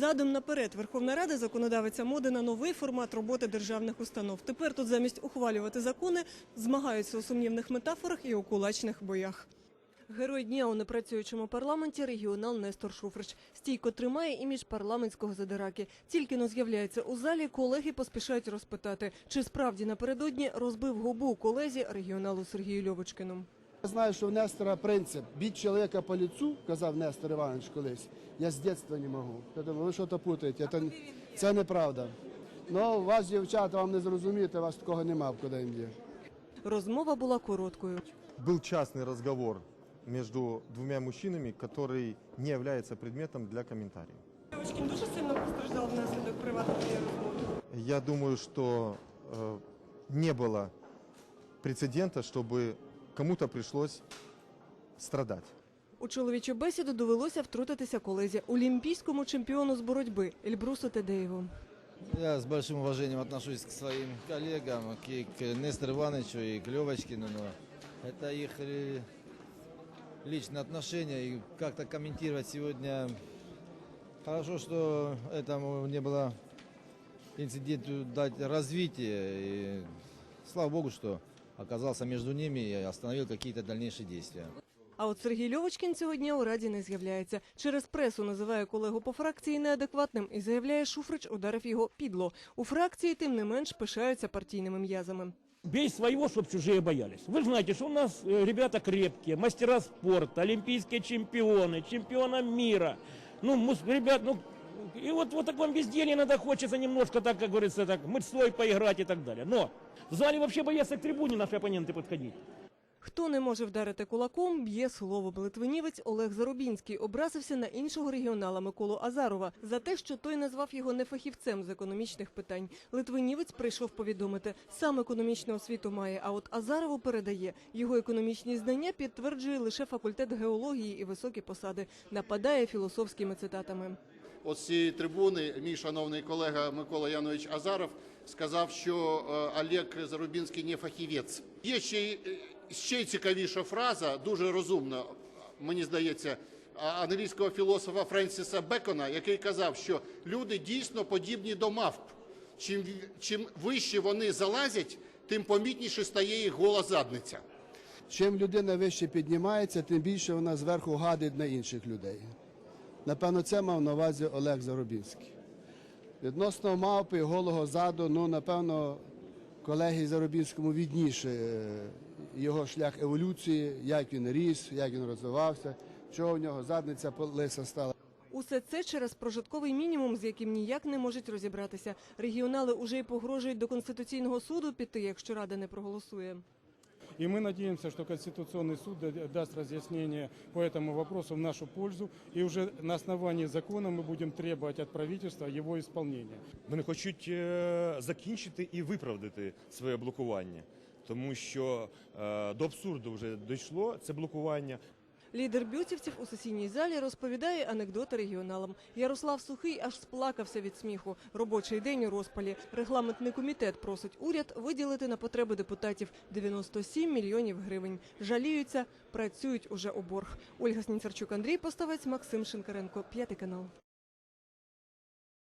Задом наперед Верховна Рада законодавиця моди на новий формат роботи державних установ. Тепер тут замість ухвалювати закони змагаються у сумнівних метафорах і у кулачних боях. Герой дня у непрацюючому парламенті регіонал Нестор Шуфрич. Стійко тримає імідж парламентського задираки. Тільки но з'являється у залі, колеги поспішають розпитати, чи справді напередодні розбив губу колезі регіоналу Сергію Льовочкину. Я знаю, що в Нестора принцип бить чоловіка по лицу, казав Нестор Іванович колись. Я з дитинства не можу. Я думаю, ви що то путаєте? Це, це неправда. Ну, вас, дівчата, вам не зрозуміти, вас такого нема в КДМД. Розмова була короткою. Был частный разговор между двумя мужчинами, который не является предметом для комментариев. Льовочкін дуже сильно постраждав внаслідок приватної розмови. Я думаю, что э, не было прецедента, чтобы кому-то пришлось страдать. У чоловічу бесіду довелося втрутитися колезі олімпійському чемпіону з боротьби Ельбрусу Тедеєву. Я с большим уважением отношусь к своим коллегам, к, к Нестору Ивановичу и к Левочкину, но это их э, личные отношения, и как-то комментировать сегодня... Хорошо, что этому не было инциденту дать развитие, и слава богу, что оказался между ними и остановил какие-то дальнейшие действия. А от Сергій Льовочкін цього дня у раді не з'являється. Через пресу називає колегу по фракції неадекватним і заявляє, Шуфрич ударив його підло. У фракції тим не менш пишаються партійними м'язами. Бей своего, чтобы чужие боялись. Вы же знаете, что у нас э, ребята крепкие, мастера спорта, олимпийские чемпионы, чемпиона мира. Ну, мус- ребят, ну, и вот, вот таком безделье иногда хочется немножко, так, как говорится, так, мыцой поиграть и так далее. Но в зале вообще боятся к трибуне наши оппоненты подходить. Хто не може вдарити кулаком, б'є слово. Литвинівець Олег Зарубінський образився на іншого регіонала Миколу Азарова за те, що той назвав його нефахівцем з економічних питань. Литвинівець прийшов повідомити, сам економічну освіту має, а от Азарову передає. Його економічні знання підтверджує лише факультет геології і високі посади. Нападає філософськими цитатами. От з цієї трибуни мій шановний колега Микола Янович Азаров сказав, що е, Олег Зарубінський не фахівець. Є ще е, ще цікавіша фраза, дуже розумна, мені здається, англійського філософа Френсіса Бекона, який казав, що люди дійсно подібні до мавп. Чим, чим вище вони залазять, тим помітніше стає їх гола задниця. Чим людина вище піднімається, тим більше вона зверху гадить на інших людей. Напевно, це мав на увазі Олег Заробінський. Відносно мавпи, голого заду, ну, напевно, колеги Заробінському відніше е, його шлях еволюції, як він ріс, як він розвивався, чого в нього задниця лиса стала. Усе це через прожитковий мінімум, з яким ніяк не можуть розібратися. Регіонали уже й погрожують до конституційного суду піти, якщо рада не проголосує. И мы надеемся, что Конституционный суд да- даст разъяснение по этому вопросу в нашу пользу. И уже на основании закона мы будем требовать от правительства его исполнения. Вони хочуть е, закінчити і виправдати своє блокування, тому що е, до абсурду вже дійшло це блокування. Лідер бютівців у сесійній залі розповідає анекдоти регіоналам. Ярослав Сухий аж сплакався від сміху. Робочий день у розпалі. Регламентний комітет просить уряд виділити на потреби депутатів 97 мільйонів гривень. Жаліються, працюють уже у борг. Ольга Сніцарчук, Андрій Поставець, Максим Шинкаренко. П'ятий канал.